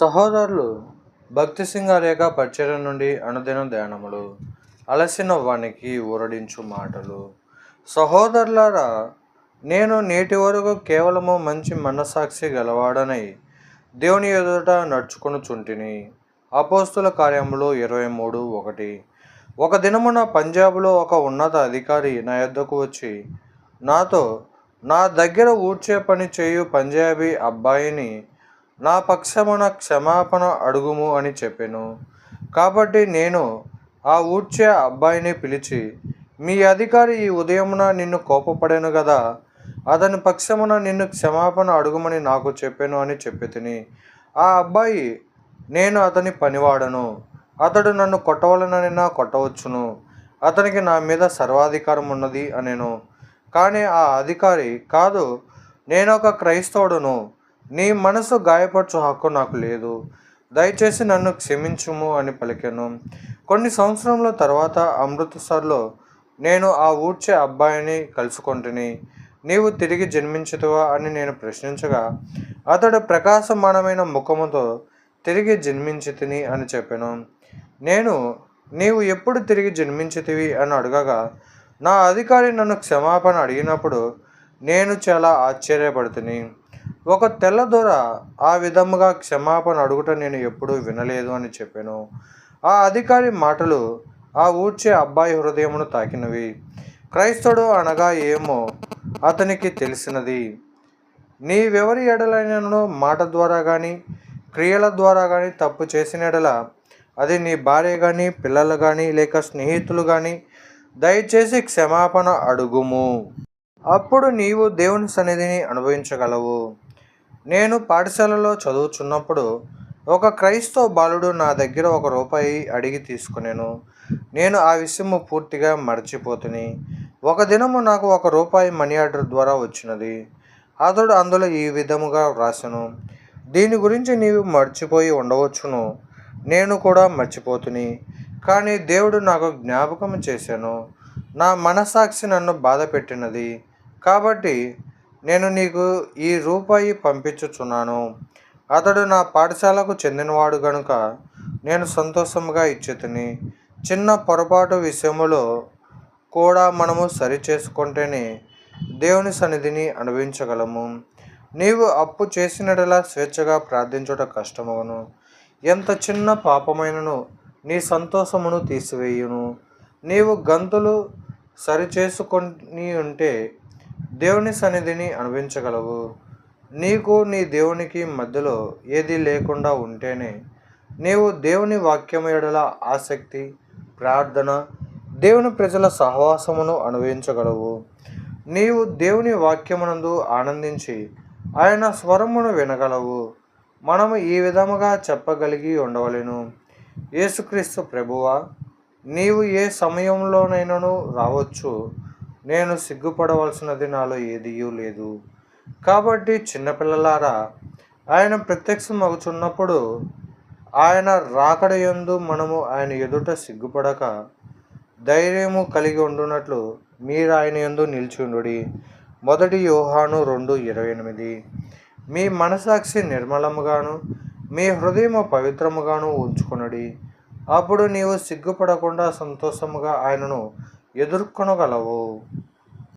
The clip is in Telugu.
సహోదరులు భక్తి సింగారేఖ పరిచయం నుండి అనుదిన ధ్యానములు అలసిన వానికి ఊరడించు మాటలు. సహోదరులారా నేను నేటి వరకు కేవలము మంచి మనసాక్షి గలవాడనై దేవుని ఎదుట నడుచుకొనుచుంటిని. అపోస్తుల కార్యములు ఇరవై మూడు ఒకటి. ఒక దినమున పంజాబ్లో ఒక ఉన్నత అధికారి నా యొద్దకు వచ్చి నాతో నా దగ్గర ఊడ్చే పని చేయు పంజాబీ అబ్బాయిని నా పక్షమున క్షమాపణ అడుగుము అని చెప్పాను. కాబట్టి నేను ఆ ఊడ్చే అబ్బాయిని పిలిచి మీ అధికారి ఈ ఉదయమున నిన్ను కోపపడాను కదా అతని పక్షమున నిన్ను క్షమాపణ అడుగుమని నాకు చెప్పాను అని చెప్పి తిని ఆ అబ్బాయి నేను అతని పనివాడను. అతడు నన్ను కొట్టవలనైనా కొట్టవచ్చును. అతనికి నా మీద సర్వాధికారం ఉన్నది అనేను. కానీ ఆ అధికారి కాదు నేను ఒక క్రైస్తవుడును. నీ మనసు గాయపరచు హక్కు నాకు లేదు. దయచేసి నన్ను క్షమించుము అని పలికాను. కొన్ని సంవత్సరంలో తర్వాత అమృత్సర్లో నేను ఆ ఊడ్చే అబ్బాయిని కలుసుకుంటుని. నీవు తిరిగి జన్మించుతావా అని నేను ప్రశ్నించగా అతడు ప్రకాశమానమైన ముఖముతో తిరిగి జన్మించితిని అని చెప్పాను. నేను నీవు ఎప్పుడు తిరిగి జన్మించితివి అని అడగగా నా అధికారి నన్ను క్షమాపణ అడిగినప్పుడు నేను చాలా ఆశ్చర్యపడుతుని. ఒక తెల్ల దొర ఆ విధముగా క్షమాపణ అడుగుట నేను ఎప్పుడూ వినలేదు అని చెప్పాను. ఆ అధికారి మాటలు ఆ ఊడ్చే అబ్బాయి హృదయమును తాకినవి. క్రైస్తవుడు అనగా ఏమో అతనికి తెలిసినది. నీవెవరి ఎడలైనను మాట ద్వారా కానీ క్రియల ద్వారా కానీ తప్పు చేసిన ఎడల అది నీ భార్య కానీ పిల్లలు కానీ లేక స్నేహితులు కానీ దయచేసి క్షమాపణ అడుగుము. అప్పుడు నీవు దేవుని సన్నిధిని అనుభవించగలవు. నేను పాఠశాలలో చదువుచున్నప్పుడు ఒక క్రైస్తవ బాలుడు నా దగ్గర ఒక రూపాయి అడిగి తీసుకునేను. నేను ఆ విషయము పూర్తిగా మర్చిపోతుని. ఒక దినము నాకు ఒక రూపాయి మనీ ఆర్డర్ ద్వారా వచ్చినది. అతడు అందులో ఈ విధముగా వ్రాసను. దీని గురించి నీవు మర్చిపోయి ఉండవచ్చును. నేను కూడా మర్చిపోతుని. కానీ దేవుడు నాకు జ్ఞాపకం చేశాను. నా మనసాక్షి నన్ను బాధ పెట్టినది కాబట్టి నేను నీకు ఈ రూపాయి పంపించుచున్నాను. అతడు నా పాఠశాలకు చెందినవాడు గనుక నేను సంతోషముగా ఇచ్చేతిని. చిన్న పొరపాటు విషయములో కూడా మనము సరి చేసుకుంటేనే దేవుని సన్నిధిని అనుభవించగలము. నీవు అప్పు చేసినట్లా స్వేచ్ఛగా ప్రార్థించుట కష్టమవును ఎంత చిన్న పాపమైనను నీ సంతోషమును తీసివేయును. నీవు గంతులు సరిచేసుకొని ఉంటే దేవుని సన్నిధిని అనుభవించగలవు. నీకు నీ దేవునికి మధ్యలో ఏది లేకుండా ఉంటేనే నీవు దేవుని వాక్యము ఎడల ఆసక్తి ప్రార్థన దేవుని ప్రజల సహవాసమును అనుభవించగలవు. నీవు దేవుని వాక్యమునందు ఆనందించి ఆయన స్వరమును వినగలవు. మనము ఈ విధముగా చెప్పగలిగి ఉండవలెను. యేసుక్రీస్తు ప్రభువా నీవు ఏ సమయంలోనైనాను రావచ్చు? నేను సిగ్గుపడవలసినది నాలో ఏదియూ లేదు. కాబట్టి చిన్నపిల్లలారా ఆయన ప్రత్యక్షం అగుచున్నప్పుడు ఆయన రాకడ యందు మనము ఆయన ఎదుట సిగ్గుపడక ధైర్యము కలిగి ఉండునట్లు మీరు ఆయన యందు నిల్చుండుడి మొదటి యోహాను రెండు ఇరవై ఎనిమిది. మీ మనసాక్షి నిర్మలముగాను మీ హృదయము పవిత్రముగాను ఉంచుకొనుడి. అప్పుడు నీవు సిగ్గుపడకుండా సంతోషముగా ఆయనను ఎదుర్కొనగలవు